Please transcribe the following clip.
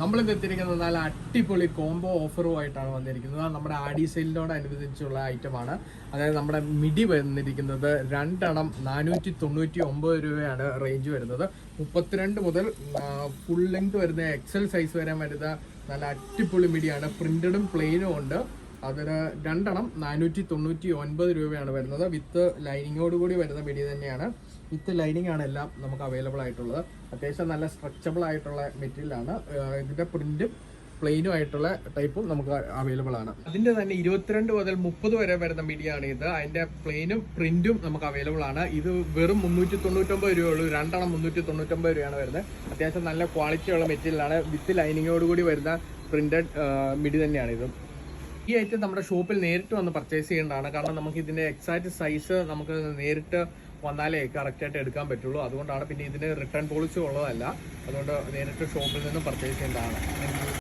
നമ്മളിന്ന് എത്തിയിരിക്കുന്നത് നല്ല അടിപൊളി കോംബോ ഓഫറുമായിട്ടാണ് വന്നിരിക്കുന്നത്. നമ്മുടെ ആഡി സെയിലിനോടനുബന്ധിച്ചുള്ള ഐറ്റമാണ്. അതായത് നമ്മുടെ മിഡി വന്നിരിക്കുന്നത് രണ്ടെണ്ണം നാനൂറ്റി തൊണ്ണൂറ്റി ഒമ്പത് രൂപയാണ് റേഞ്ച് വരുന്നത്. മുപ്പത്തിരണ്ട് മുതൽ ഫുൾ ലെങ്ത് വരുന്ന എക്സൽ സൈസ് വരെ വരുന്ന നല്ല അടിപൊളി മിഡിയാണ്. പ്രിന്റഡും പ്ലെയിനും ഉണ്ട്. അതിന് രണ്ടെണ്ണം നാനൂറ്റി തൊണ്ണൂറ്റി ഒൻപത് രൂപയാണ് വരുന്നത്. വിത്ത് ലൈനിങ്ങോട് കൂടി വരുന്ന മെടി തന്നെയാണ്. വിത്ത് ലൈനിങ് ആണ് എല്ലാം നമുക്ക് അവൈലബിൾ ആയിട്ടുള്ളത്. അത്യാവശ്യം നല്ല സ്ട്രെച്ചബിൾ ആയിട്ടുള്ള മെറ്റീരിയലാണ് ഇതിന്റെ പ്രിന്റും പ്ലെയിനും ആയിട്ടുള്ള ടൈപ്പും നമുക്ക് അവൈലബിൾ ആണ്. അതിന്റെ തന്നെ ഇരുപത്തിരണ്ട് മുതൽ മുപ്പത് വരെ വരുന്ന മെടിയാണ് ഇത്. അതിന്റെ പ്ലെയിനും പ്രിന്റും നമുക്ക് അവൈലബിൾ ആണ്. ഇത് വെറും മുന്നൂറ്റി തൊണ്ണൂറ്റൊമ്പത് രൂപയുള്ളൂ. രണ്ടെണ്ണം മുന്നൂറ്റി തൊണ്ണൂറ്റൊമ്പത് രൂപയാണ് വരുന്നത്. അത്യാവശ്യം നല്ല ക്വാളിറ്റിയുള്ള മെറ്റീരിയലാണ് വിത്ത് ലൈനിങ്ങോട് കൂടി വരുന്ന പ്രിന്റഡ് മിഡി തന്നെയാണ് ഇത്. ഈ ഐറ്റം നമ്മുടെ ഷോപ്പിൽ നേരിട്ട് വന്ന് പർച്ചേസ് ചെയ്യേണ്ടതാണ്. കാരണം നമുക്ക് ഇതിന്റെ എക്സാക്ട് സൈസ് നമുക്ക് നേരിട്ട് വന്നാലേ കറക്റ്റ് ആയിട്ട് എടുക്കാൻ പറ്റുള്ളൂ. അതുകൊണ്ടാണ് പിന്നെ ഇതിന് റിട്ടേൺ പോളിസി ഉള്ളതല്ല. അതുകൊണ്ട് നേരിട്ട് ഷോപ്പിൽ നിന്ന് പർച്ചേസ് ചെയ്യേണ്ടതാണ്.